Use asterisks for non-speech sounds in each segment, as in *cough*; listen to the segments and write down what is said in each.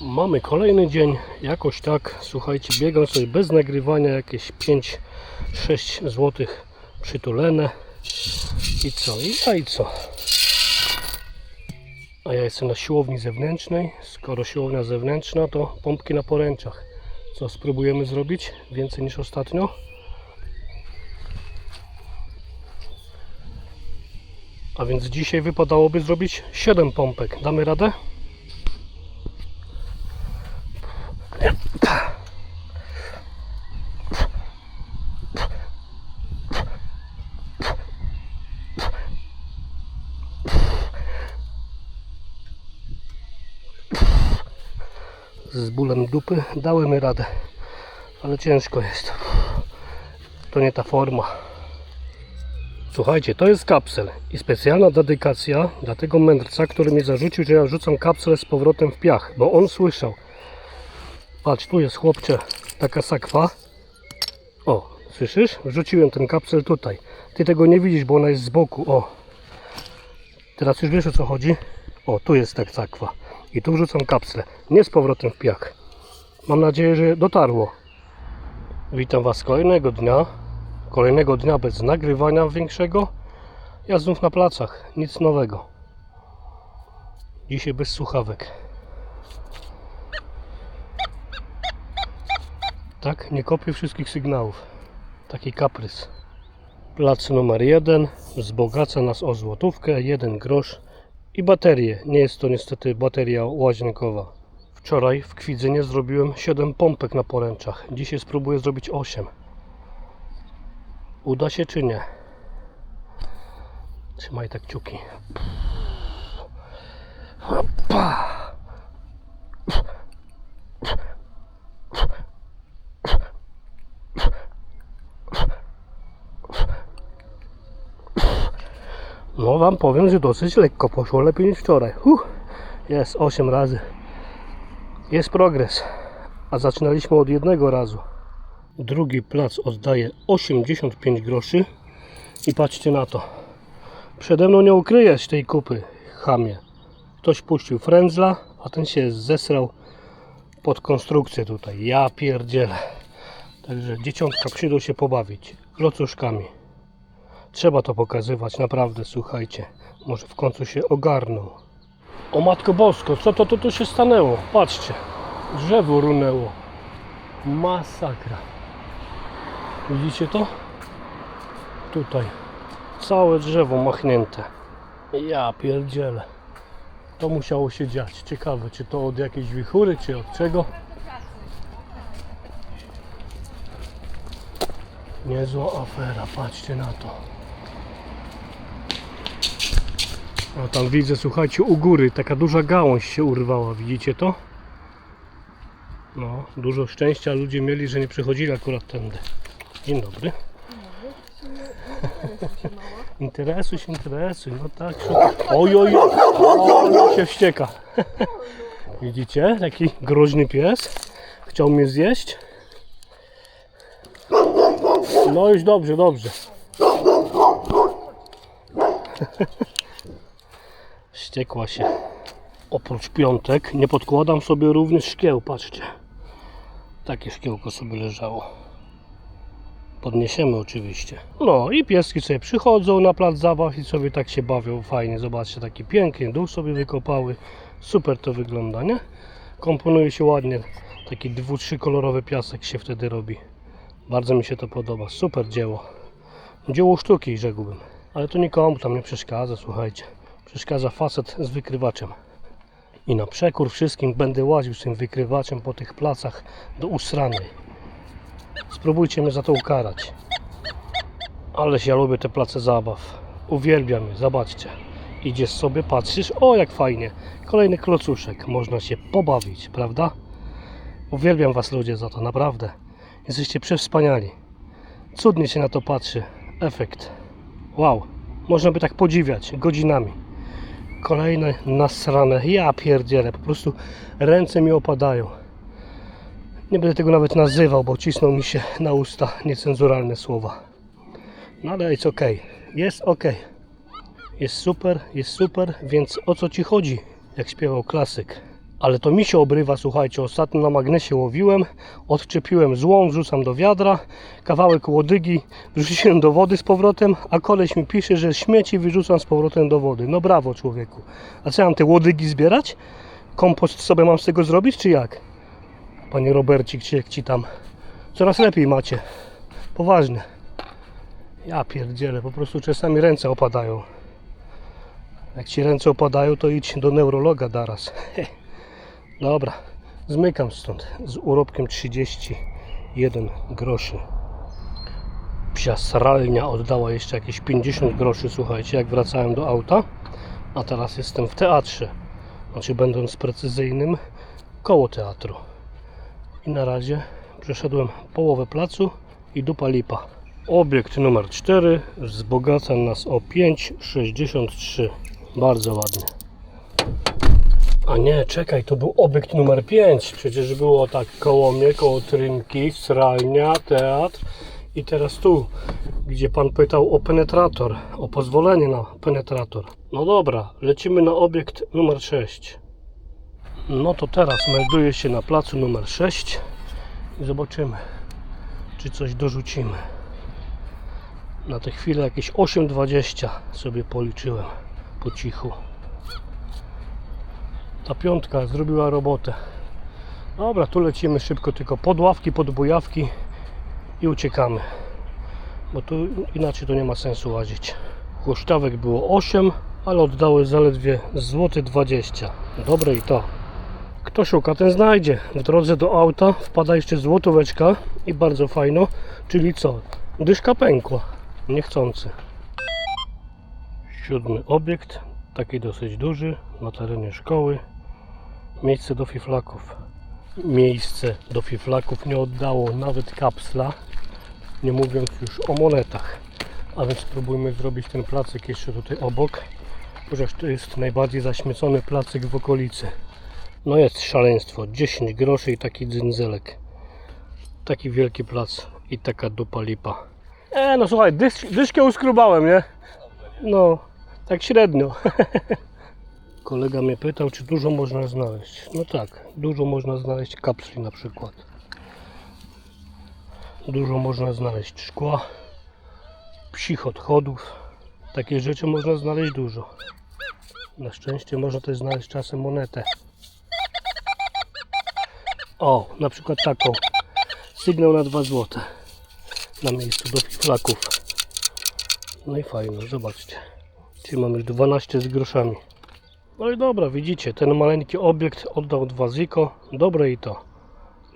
Mamy kolejny dzień, jakoś tak, słuchajcie, biegam sobie bez nagrywania, jakieś 5-6 zł przytulene i co, i, a i co. A ja jestem na siłowni zewnętrznej, skoro siłownia zewnętrzna, to pompki na poręczach. Co spróbujemy zrobić? Więcej niż ostatnio? A więc dzisiaj wypadałoby zrobić 7 pompek. Damy radę? Dałem radę, ale ciężko jest. To nie ta forma. Słuchajcie, to jest kapsel i specjalna dedykacja dla tego mędrca, który mi zarzucił, że ja rzucam kapsel z powrotem w piach, bo on słyszał. Patrz, tu jest chłopcze, taka sakwa. O, słyszysz? Wrzuciłem ten kapsel tutaj. Ty tego nie widzisz, bo ona jest z boku. O, teraz już wiesz o co chodzi? O, tu jest tak sakwa. I tu wrzucam kapsle, nie z powrotem w piach. Mam nadzieję, że dotarło. Witam Was kolejnego dnia. Kolejnego dnia bez nagrywania większego. Ja znów na placach, nic nowego. Dzisiaj bez słuchawek. Tak, nie kopię wszystkich sygnałów. Taki kaprys. Plac numer jeden wzbogaca nas o złotówkę, jeden grosz i baterię. Nie jest to niestety bateria łazienkowa. Wczoraj w Kwidzynie zrobiłem 7 pompek na poręczach. Dzisiaj spróbuję zrobić 8. Uda się czy nie? Trzymaj tak kciuki. Hopa! No wam powiem, że dosyć lekko poszło, lepiej niż wczoraj. Jest 8 razy. Jest progres. A zaczynaliśmy od jednego razu. Drugi plac oddaje 85 groszy. I patrzcie na to. Przede mną nie ukryjesz tej kupy, chamie. Ktoś puścił frędzla, a ten się zesrał pod konstrukcję tutaj. Ja pierdzielę. Także dzieciątka przyjdą się pobawić. Klocuszkami. Trzeba to pokazywać, naprawdę, słuchajcie. Może w końcu się ogarną. O Matko Bosko, co to tu, tu się stanęło? Patrzcie, drzewo runęło. Masakra. Widzicie to? Tutaj. Całe drzewo machnięte. Ja pierdzielę. To musiało się dziać. Ciekawe, czy to od jakiejś wichury, czy od czego? Niezła afera, patrzcie na to. A tam widzę, słuchajcie, u góry taka duża gałąź się urwała, widzicie to? No, dużo szczęścia ludzie mieli, że nie przychodzili akurat tędy. Dzień dobry. *laughs* Interesuj się, interesuj, no tak. Oj, oj, oj, się wścieka. *laughs* Widzicie, taki groźny pies. Chciał mnie zjeść. No już dobrze, dobrze. *laughs* Ściekła się. Oprócz piątek nie podkładam sobie również szkieł, patrzcie. Takie szkiełko sobie leżało. Podniesiemy oczywiście. No i pieski sobie przychodzą na plac zabaw i sobie tak się bawią fajnie. Zobaczcie, taki piękny dół sobie wykopały. Super to wygląda, nie? Komponuje się ładnie. Taki dwu, trzykolorowy piasek się wtedy robi. Bardzo mi się to podoba. Super dzieło. Dzieło sztuki, rzekłbym. Ale to nikomu tam nie przeszkadza, słuchajcie. Przeszkadza facet z wykrywaczem. I na przekór wszystkim będę łaził z tym wykrywaczem po tych placach do usranej. Spróbujcie mnie za to ukarać. Ależ ja lubię te place zabaw. Uwielbiam je, zobaczcie. Idziesz sobie, patrzysz, o jak fajnie. Kolejny klocuszek, można się pobawić, prawda? Uwielbiam was ludzie za to, naprawdę. Jesteście przewspaniali. Cudnie się na to patrzy. Efekt. Wow. Można by tak podziwiać godzinami. Kolejne nasrane. Ja pierdzielę. Po prostu ręce mi opadają. Nie będę tego nawet nazywał, bo cisną mi się na usta niecenzuralne słowa. No ale jest ok. Jest ok. Jest super, jest super, więc o co ci chodzi? Jak śpiewał klasyk. Ale to mi się obrywa, słuchajcie, ostatnio na magnesie łowiłem, odczepiłem złom, wrzucam do wiadra, kawałek łodygi wrzuciłem do wody z powrotem, a koleś mi pisze, że śmieci wyrzucam z powrotem do wody. No brawo człowieku. A co mam te łodygi zbierać? Kompost sobie mam z tego zrobić, czy jak? Panie Robercik, czy jak ci tam? Coraz lepiej macie. Poważnie. Ja pierdzielę, po prostu czasami ręce opadają. Jak ci ręce opadają, to idź do neurologa zaraz. *laughs* Dobra, zmykam stąd z urobkiem 31 groszy. Psia sralnia oddała jeszcze jakieś 50 groszy, słuchajcie, jak wracałem do auta. A teraz jestem w teatrze. Znaczy, będąc precyzyjnym, koło teatru. I na razie przeszedłem połowę placu i dupa lipa. Obiekt numer 4 wzbogaca nas o 5,63. Bardzo ładny. A nie, czekaj, to był obiekt numer 5. Przecież było tak koło mnie, koło Trynki, sralnia, teatr. I teraz tu, gdzie pan pytał o penetrator, o pozwolenie na penetrator. No dobra, lecimy na obiekt numer 6. No to teraz melduję się na placu numer 6 i zobaczymy, czy coś dorzucimy. Na tę chwilę jakieś 8,20 sobie policzyłem po cichu. Ta piątka zrobiła robotę. Dobra, tu lecimy szybko, tylko pod ławki, pod bujawki i uciekamy. Bo tu inaczej to nie ma sensu łazić. Husztawek było 8, ale oddały zaledwie złoty 20. Dobre i to. Kto szuka, ten znajdzie. W drodze do auta wpada jeszcze złotóweczka i bardzo fajno, czyli co? Dyszka pękła. Niechcący. Siódmy obiekt, taki dosyć duży, na terenie szkoły. Miejsce do fiflaków. Miejsce do fiflaków nie oddało nawet kapsla, nie mówiąc już o monetach. A więc spróbujmy zrobić ten placyk jeszcze tutaj obok, chociaż to jest najbardziej zaśmiecony placyk w okolicy. No jest szaleństwo, 10 groszy i taki dzynzelek. Taki wielki plac i taka dupa lipa. E, no słuchaj, dysz, dyszkę uskrubałem, nie? No, tak średnio. *laughs* Kolega mnie pytał, czy dużo można znaleźć. No tak, dużo można znaleźć kapsli na przykład. Dużo można znaleźć szkła, psich odchodów. Takie rzeczy można znaleźć dużo. Na szczęście można też znaleźć czasem monetę. O, na przykład taką. Sygnał na 2 zł. Na miejscu do flaków. No i fajno, zobaczcie. Czyli mam już 12 z groszami. No i dobra, widzicie, ten maleńki obiekt oddał 2 ziko. Dobre i to.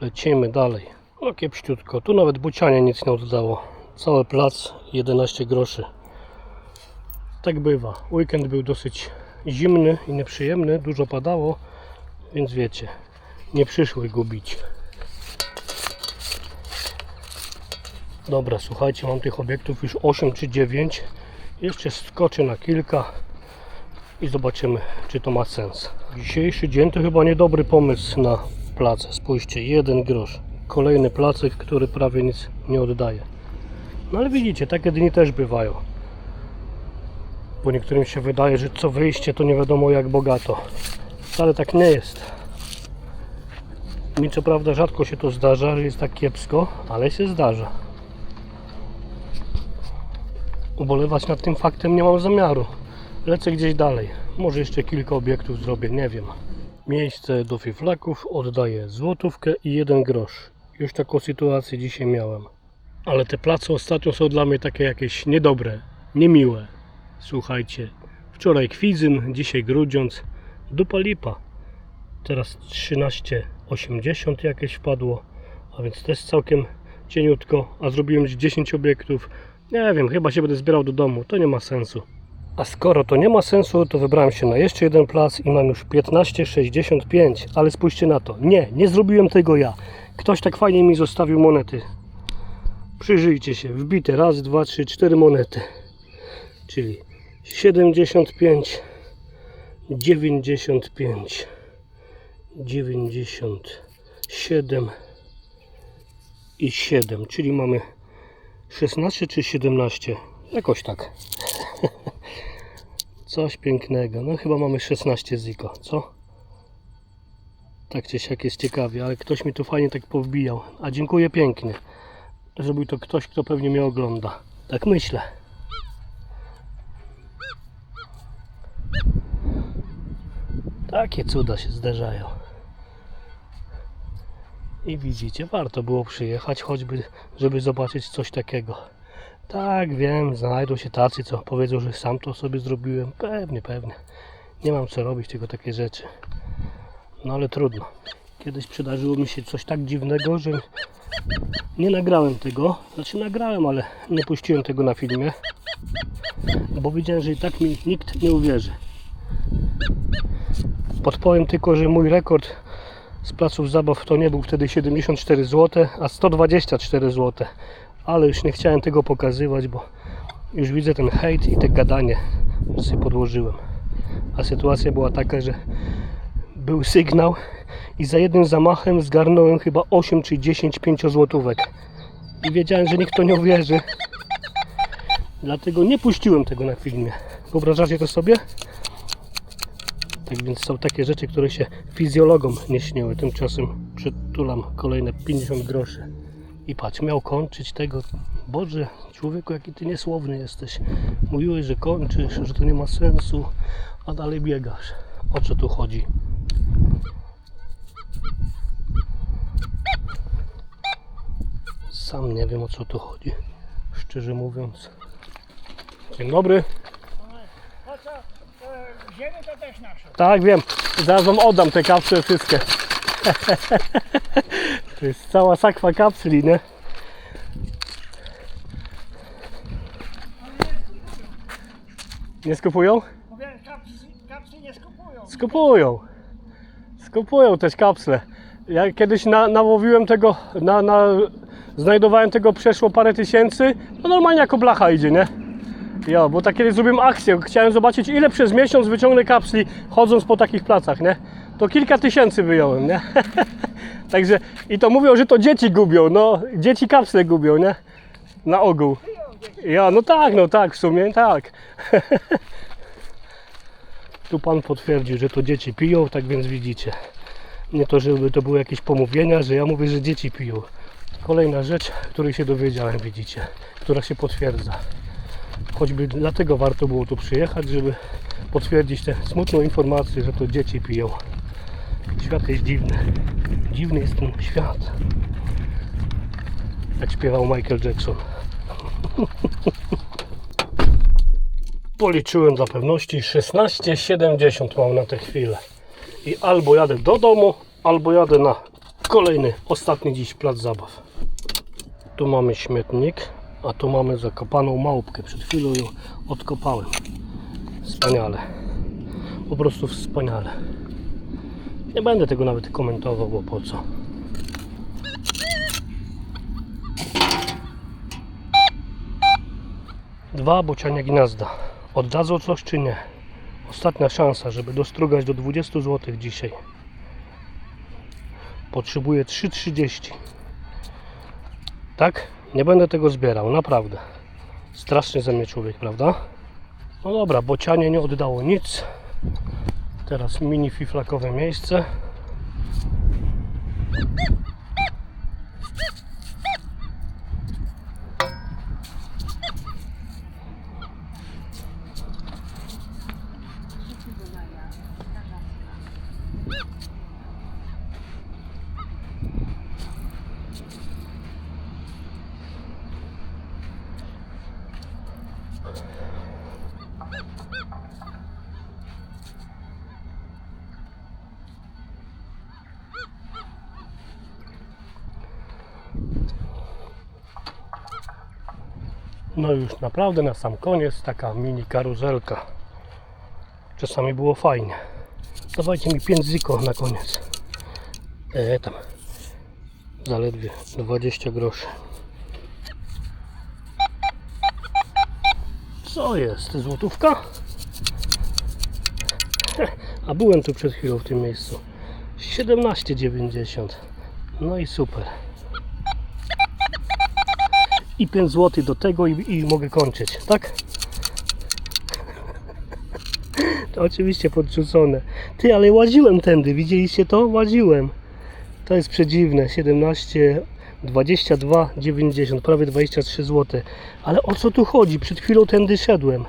Lecimy dalej. No kiepściutko. Tu nawet bucianie nic nie oddało. Cały plac 11 groszy. Tak bywa. Weekend był dosyć zimny i nieprzyjemny. Dużo padało. Więc wiecie, nie przyszły gubić. Dobra, słuchajcie, mam tych obiektów już 8 czy 9. Jeszcze skoczę na kilka i zobaczymy, czy to ma sens. Dzisiejszy dzień to chyba niedobry pomysł na placę. Spójrzcie, jeden grosz. Kolejny placek, który prawie nic nie oddaje. No ale widzicie, takie dni też bywają. Bo niektórym się wydaje, że co wyjście to nie wiadomo jak bogato. Wcale tak nie jest. Mi co prawda rzadko się to zdarza, że jest tak kiepsko, ale się zdarza. Ubolewać nad tym faktem nie mam zamiaru. Lecę gdzieś dalej. Może jeszcze kilka obiektów zrobię, nie wiem. Miejsce do fiflaków oddaję złotówkę i jeden grosz. Już taką sytuację dzisiaj miałem. Ale te place ostatnio są dla mnie takie jakieś niedobre, niemiłe. Słuchajcie, wczoraj Kwizyn, dzisiaj Grudziądz, dupa lipa. Teraz 13,80 jakieś wpadło, a więc też całkiem cieniutko, a zrobiłem już 10 obiektów. Nie wiem, chyba się będę zbierał do domu, to nie ma sensu. A skoro to nie ma sensu, to wybrałem się na jeszcze jeden plac i mam już 15,65, ale spójrzcie na to. Nie, nie zrobiłem tego ja. Ktoś tak fajnie mi zostawił monety. Przyjrzyjcie się, wbite raz, dwa, trzy, cztery monety. Czyli 75, 95, 97 i 7, czyli mamy 16 czy 17, jakoś tak. *laughs* Coś pięknego. No chyba mamy 16 ziko, co? Tak czy siak jest ciekawie, ale ktoś mi tu fajnie tak powbijał. A dziękuję pięknie. Zrobił to ktoś, kto pewnie mnie ogląda. Tak myślę. Takie cuda się zdarzają. I widzicie, warto było przyjechać, choćby, żeby zobaczyć coś takiego. Tak, wiem, znajdą się tacy, co powiedzą, że sam to sobie zrobiłem. Pewnie, pewnie. Nie mam co robić, tylko takie rzeczy. No ale trudno. Kiedyś przydarzyło mi się coś tak dziwnego, że nie nagrałem tego. Znaczy nagrałem, ale nie puściłem tego na filmie. Bo wiedziałem, że i tak mi nikt nie uwierzy. Podpowiem tylko, że mój rekord z placów zabaw to nie był wtedy 74 zł, a 124 zł. Ale już nie chciałem tego pokazywać, bo już widzę ten hejt i te gadanie, że sobie podłożyłem. A sytuacja była taka, że był sygnał i za jednym zamachem zgarnąłem chyba 8 czy 10 5-złotówek. I wiedziałem, że nikt to nie uwierzy. Dlatego nie puściłem tego na filmie. Wyobrażacie to sobie? Tak więc są takie rzeczy, które się fizjologom nie śniły. Tymczasem przytulam kolejne 50 groszy. I patrz, miał kończyć tego. Boże, człowieku, jaki ty niesłowny jesteś. Mówiłeś, że kończysz, że to nie ma sensu, a dalej biegasz. O co tu chodzi? Sam nie wiem o co tu chodzi. Szczerze mówiąc. Dzień dobry. Ziemię to też nasze. Tak, wiem. Zaraz wam oddam te kapsle wszystkie. *laughs* To jest cała sakwa kapsli, nie? Nie skupują? Mówię, kapsy, kapsy nie skupują. Skupują. Skupują też kapsle. Ja kiedyś na, nałowiłem tego, na, na, znajdowałem tego przeszło parę tysięcy. No normalnie jako blacha idzie, nie? Ja, bo tak kiedyś zrobiłem akcję. Chciałem zobaczyć ile przez miesiąc wyciągnę kapsli chodząc po takich placach, nie? To kilka tysięcy wyjąłem, nie? *laughs* Także i to mówią, że to dzieci gubią. No, dzieci kapsle gubią, nie? Na ogół. Ja, no tak, no tak, w sumie tak. *laughs* Tu pan potwierdził, że to dzieci piją, tak więc widzicie. Nie to, żeby to były jakieś pomówienia, że ja mówię, że dzieci piją. Kolejna rzecz, której się dowiedziałem, widzicie, która się potwierdza. Choćby dlatego warto było tu przyjechać, żeby potwierdzić tę smutną informację, że to dzieci piją. Świat jest dziwny. Dziwny jest ten świat. Jak śpiewał Michael Jackson. *laughs* Policzyłem dla pewności 16,70 mam na tę chwilę. I albo jadę do domu, albo jadę na kolejny, ostatni dziś plac zabaw. Tu mamy śmietnik, a tu mamy zakopaną małpkę. Przed chwilą ją odkopałem. Wspaniale. Po prostu wspaniale. Nie będę tego nawet komentował, bo po co. Dwa bocianie gniazda. Oddadzą coś czy nie? Ostatnia szansa, żeby dostrugać do 20 zł dzisiaj. Potrzebuję 3,30. Tak? Nie będę tego zbierał, naprawdę. Strasznie ze mnie człowiek, prawda? No dobra, bocianie nie oddało nic. Teraz mini fiflakowe miejsce. No już naprawdę na sam koniec taka mini karuzelka. Czasami było fajnie. Dawajcie mi 5 ziko na koniec. E, tam. Zaledwie 20 groszy. Co jest? Złotówka? *laughs* A byłem tu przed chwilą w tym miejscu. 17,90. No i super. I 5 zł do tego i, i mogę kończyć, tak? To oczywiście podrzucone. Ty, ale łaziłem tędy, widzieliście to? Łaziłem. To jest przedziwne. 17, 22, 90, prawie 23 zł. Ale o co tu chodzi? Przed chwilą tędy szedłem.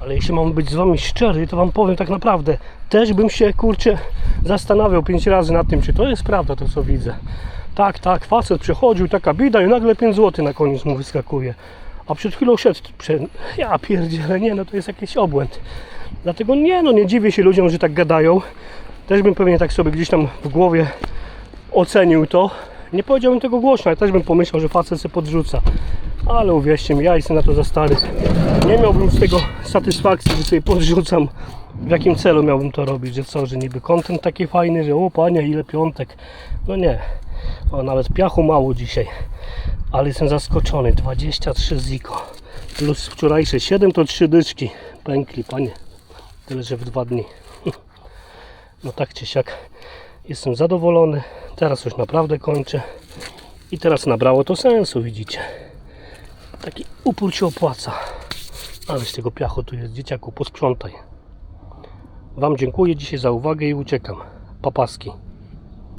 Ale jeśli mam być z wami szczery, to wam powiem tak naprawdę. Też bym się kurczę zastanawiał pięć razy nad tym, czy to jest prawda to co widzę. Tak, tak, facet przechodził, taka bida i nagle 5 zł na koniec mu wyskakuje. A przed chwilą szedł, przed... ja pierdzielę, nie no to jest jakiś obłęd. Dlatego nie no, nie dziwię się ludziom, że tak gadają. Też bym pewnie tak sobie gdzieś tam w głowie ocenił to. Nie powiedziałbym tego głośno, ale też bym pomyślał, że facet się podrzuca. Ale uwierzcie mi, ja jestem na to za stary. Nie miałbym z tego satysfakcji, że sobie podrzucam. W jakim celu miałbym to robić? Że co, że niby kontent taki fajny, że o panie, ile piątek. No nie. O, nawet piachu mało dzisiaj. Ale jestem zaskoczony. 23 ziko. Plus wczorajsze 7 to 3 dyczki. Pękli, panie. Tyle, że w dwa dni. *laughs* No tak czy siak. Jestem zadowolony. Teraz już naprawdę kończę. I teraz nabrało to sensu, widzicie. Taki upór się opłaca. Ale z tego piachu tu jest dzieciaku, posprzątaj. Wam dziękuję dzisiaj za uwagę i uciekam. Papaski.